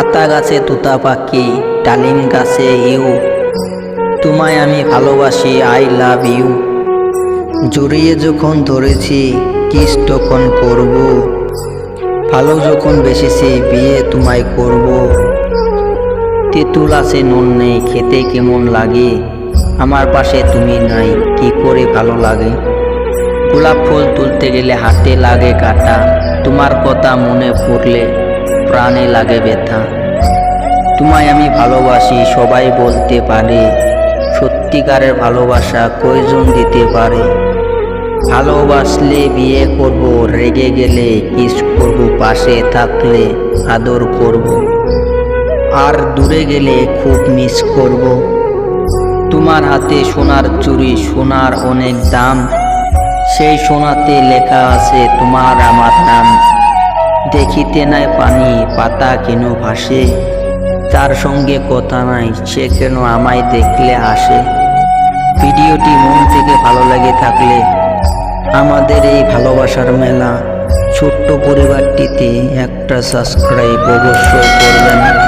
আতা গাছে তুতা পাখি ডালিম গাছে ইউ। তোমায় আমি ভালোবাসি, আই লাভ ইউ। জড়িয়ে যখন ধরেছি, কিস তখন করব। ভালো যখন বেসেছি, বিয়ে তোমায় করব। তেঁতুল আছে নুন নেই, খেতে কেমন লাগে? আমার পাশে তুমি নাই, কি করে ভালো লাগে? গোলাপ ফুল তুলতে গেলে হাতে লাগে কাটা। তোমার কথা মনে পড়লে প্রাণে লাগে ব্যথা। তোমায় আমি ভালোবাসি, সবাই বলতে পারে। সত্যিকারের ভালোবাসা কয়জন দিতে পারে? ভালোবাসলে বিয়ে করব, রেগে গেলে কিস করব, পাশে থাকলে আদর করব। আর দূরে গেলে খুব মিস করব। তোমার হাতে সোনার চুড়ি সোনার অনেক দাম। সেই সোনাতে লেখা আছে, তোমার আমার নাম। দেখিতে নাই পানি, পাতা কেন ভাসে? তার সঙ্গে কথা নাই, সে কেন আমায় দেখলে আসে ভিডিওটি মন থেকে ভালো লাগে থাকলে আমাদের এই ভালোবাসার মেলা ছোট্ট পরিবারটিতে একটা সাবস্ক্রাইব অবশ্যই করবেন।